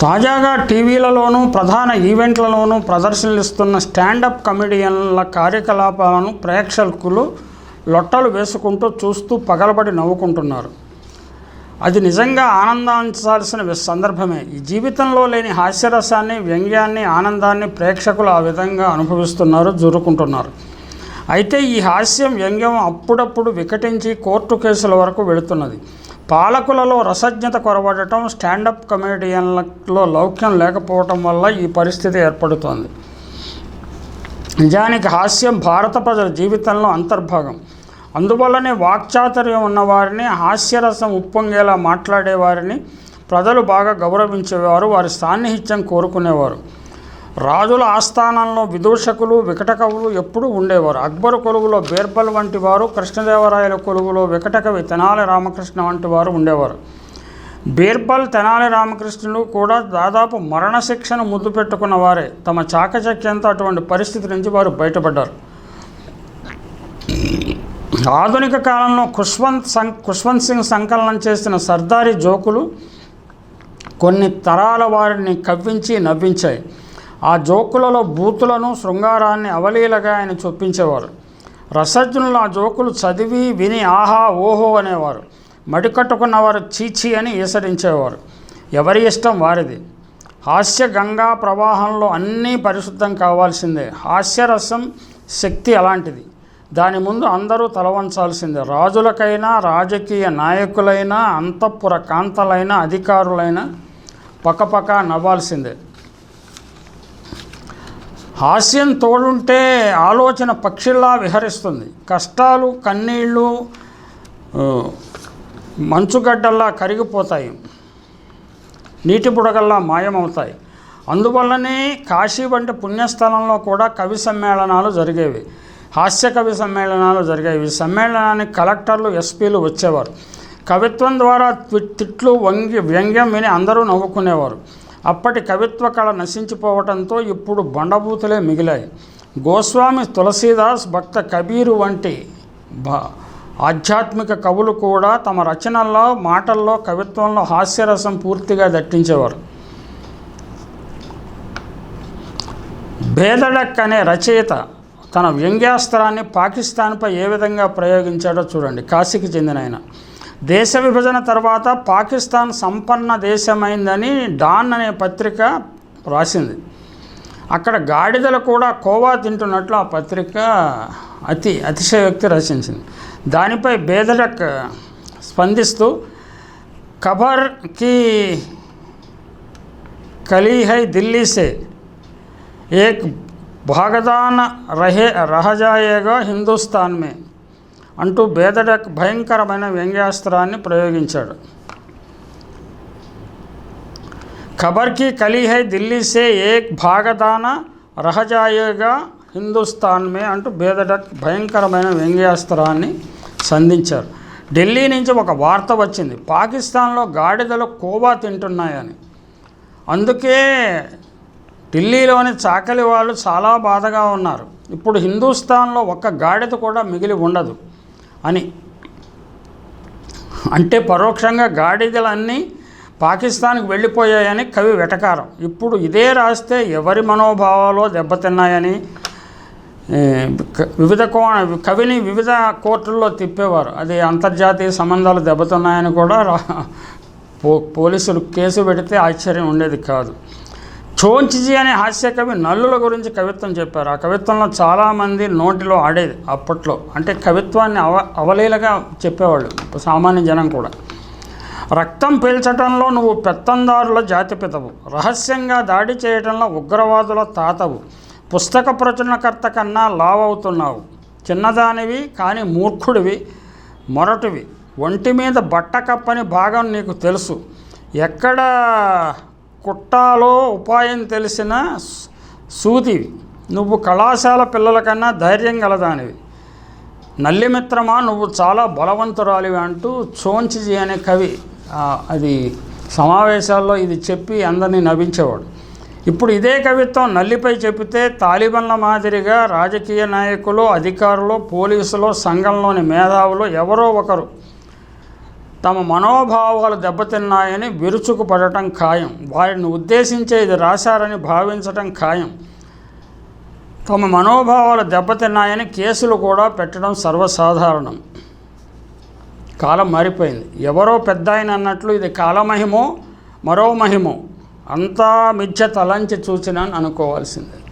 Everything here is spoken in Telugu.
తాజాగా టీవీలలోనూ ప్రధాన ఈవెంట్లలోనూ ప్రదర్శనలిస్తున్న స్టాండప్ కమెడియన్ల కార్యకలాపాలను ప్రేక్షకులు లొట్టలు వేసుకుంటూ చూస్తూ పగలబడి నవ్వుకుంటున్నారు. అది నిజంగా ఆనందించాల్సిన సందర్భమే. ఈ జీవితంలో లేని హాస్యరసాన్ని వ్యంగ్యాన్ని ఆనందాన్ని ప్రేక్షకులు ఆ విధంగా అనుభవిస్తున్నారు జురుకుంటున్నారు. అయితే ఈ హాస్యం వ్యంగ్యం అప్పుడప్పుడు వికటించి కోర్టు కేసుల వరకు వెళుతున్నది. పాలకులలో రసజ్ఞత కొరవడటం స్టాండప్ కమెడియన్లలో లౌక్యం లేకపోవటం వల్ల ఈ పరిస్థితి ఏర్పడుతోంది. నిజానికి హాస్యం భారత ప్రజల జీవితంలో అంతర్భాగం. అందువల్లనే వాక్చాతుర్యం ఉన్నవారిని హాస్యరసం ఉప్పొంగేలా మాట్లాడేవారిని ప్రజలు బాగా గౌరవించేవారు వారి సాన్నిహిత్యం కోరుకునేవారు. రాజుల ఆస్థానంలో విదూషకులు వికట కవులు ఎప్పుడూ ఉండేవారు. అక్బరు కొలువులో బీర్బల్ వంటి వారు కృష్ణదేవరాయల కొలువులో వికటకవి తెనాలి రామకృష్ణ వంటి వారు ఉండేవారు. బీర్బల్ తెనాలి రామకృష్ణులు కూడా దాదాపు మరణశిక్షను ముద్దు పెట్టుకున్న వారే. తమ చాకచక్యంతో అటువంటి పరిస్థితి నుంచి వారు బయటపడ్డారు. ఆధునిక కాలంలో ఖుష్వంత్ సం ఖుష్వంత్ సింగ్ సంకలనం చేసిన సర్దారి జోకులు కొన్ని తరాల వారిని కవ్వించి నవ్వించాయి. ఆ జోకులలో బూతులను శృంగారాన్ని అవలీలగా ఆయన చొప్పించేవారు. రసజ్ఞులు ఆ జోకులు చదివి విని ఆహా ఓహో అనేవారు. మడికట్టుకున్నవారు చీచి అని ఈసరించేవారు ఎవరి ఇష్టం వారిది? హాస్య గంగా ప్రవాహంలో అన్నీ పరిశుద్ధం కావాల్సిందే. హాస్యరసం శక్తి అలాంటిది. దాని ముందు అందరూ తలవంచాల్సిందే రాజులకైనా రాజకీయ నాయకులైనా అంతఃపుర కాంతలైనా అధికారులైనా పక్కపక్క నవ్వాల్సిందే. హాస్యం తోడుంటే ఆలోచన పక్షిల్లా విహరిస్తుంది. కష్టాలు కన్నీళ్ళు మంచుగడ్డల్లా కరిగిపోతాయి. నీటి బుడగల్లా మాయమవుతాయి. అందువల్లనే కాశీ వంటి పుణ్యస్థలంలో కూడా కవి సమ్మేళనాలు జరిగేవి. హాస్య కవి సమ్మేళనాలు జరిగేవి. సమ్మేళనానికి కలెక్టర్లు ఎస్పీలు వచ్చేవారు. కవిత్వం ద్వారా తిట్లు వంగి వ్యంగ్యం విని అందరూ నవ్వుకునేవారు. అప్పటి కవిత్వ కళ నశించిపోవడంతో ఇప్పుడు బండబూతులే మిగిలాయి. గోస్వామి తులసీదాస్ భక్త కబీరు వంటి ఆధ్యాత్మిక కవులు కూడా తమ రచనల్లో మాటల్లో కవిత్వంలో హాస్యరసం పూర్తిగా దట్టించేవారు బేదడక్ అనే రచయిత తన వ్యంగ్యాస్త్రాన్ని పాకిస్తాన్పై ఏ విధంగా ప్రయోగించాడో చూడండి. కాశీకి చెందిన ఆయన. దేశ విభజన తర్వాత పాకిస్తాన్ సంపన్న దేశమైందని డాన్ అనే పత్రిక రాసింది. అక్కడ గాడిదలు కూడా కోవా తింటున్నట్లు ఆ పత్రిక అతి అతిశయోక్తి రచించింది. దానిపై బేదడక్ స్పందిస్తూ ఖబర్కి కలీ హై ఢిల్లీ సే ఏక్ భాగదాన రహే రహ జాయేగా హిందుస్థాన్ మే. అంటూ బేదడక్ భయంకరమైన వ్యంగ్యాస్త్రాన్ని ప్రయోగించాడు. ఖబర్కి కలిహై ఢిల్లీ సే ఏక్ భాగదాన రహజాయేగా హిందుస్థాన్ మే అంటూ బేదడక్ భయంకరమైన వ్యంగ్యాస్త్రాన్ని సంధించారు. ఢిల్లీ నుంచి ఒక వార్త వచ్చింది. పాకిస్తాన్లో గాడిదలు కోవా తింటున్నాయని. అందుకే ఢిల్లీలోని చాకలి వాళ్ళు చాలా బాధగా ఉన్నారు. ఇప్పుడు హిందుస్థాన్లో ఒక్క గాడిద కూడా మిగిలి ఉండదు. అని. అంటే పరోక్షంగా గాడిదలన్నీ పాకిస్తాన్కి వెళ్ళిపోయాయని కవి వెటకారం. ఇప్పుడు ఇదే రాస్తే ఎవరి మనోభావాలో దెబ్బతిన్నాయని వివిధ కోణ కవిని వివిధ కోర్టుల్లో తిప్పేవారు. అది అంతర్జాతీయ సంబంధాలు దెబ్బతున్నాయని కూడా రా పో పోలీసులు కేసు పెడితే ఆశ్చర్యం ఉండేది కాదు. చోంచిజీ అనే హాస్యకవి నల్లుల గురించి కవిత్వం చెప్పారు. ఆ కవిత్వంలో చాలామంది నోటిలో ఆడేది అప్పట్లో. అంటే కవిత్వాన్ని అవ అవలీలగా చెప్పేవాళ్ళు సామాన్య జనం కూడా. రక్తం పీల్చటంలో నువ్వు పెత్తందారుల జాతిపితవు. రహస్యంగా దాడి చేయటంలో ఉగ్రవాదుల తాతవు. పుస్తక ప్రచురణకర్త కన్నా లావవుతున్నావు. చిన్నదానివి కానీ మూర్ఖుడివి మొరటివి. ఒంటి మీద బట్ట కప్పని భాగం నీకు తెలుసు. ఎక్కడ కుట్టాలో ఉపాయం తెలిసిన సూదివి నువ్వు కళాశాల పిల్లల కన్నా ధైర్యం గలదానివి. నల్లిమిత్రమా నువ్వు చాలా బలవంతురాలివి అంటూ చోంచిజీ అనే కవి అది సమావేశాల్లో ఇది చెప్పి అందరినీ నవ్వించేవాడు. ఇప్పుడు ఇదే కవిత్వం నల్లిపై చెబితే తాలిబన్ల మాదిరిగా రాజకీయ నాయకులు అధికారులు పోలీసులు సంఘంలోని మేధావులు ఎవరో ఒకరు తమ మనోభావాలు దెబ్బతిన్నాయని విరుచుకుపడటం ఖాయం. వారిని ఉద్దేశించే ఇది రాశారని భావించటం ఖాయం. తమ మనోభావాలు దెబ్బతిన్నాయని కేసులు కూడా పెట్టడం సర్వసాధారణం. కాలం మారిపోయింది. ఎవరో పెద్ద ఆయన అన్నట్లు ఇది కాలమహిమో మరో మహిమో అంతా మిథ్య తలంచి చూచినని అనుకోవాల్సిందే.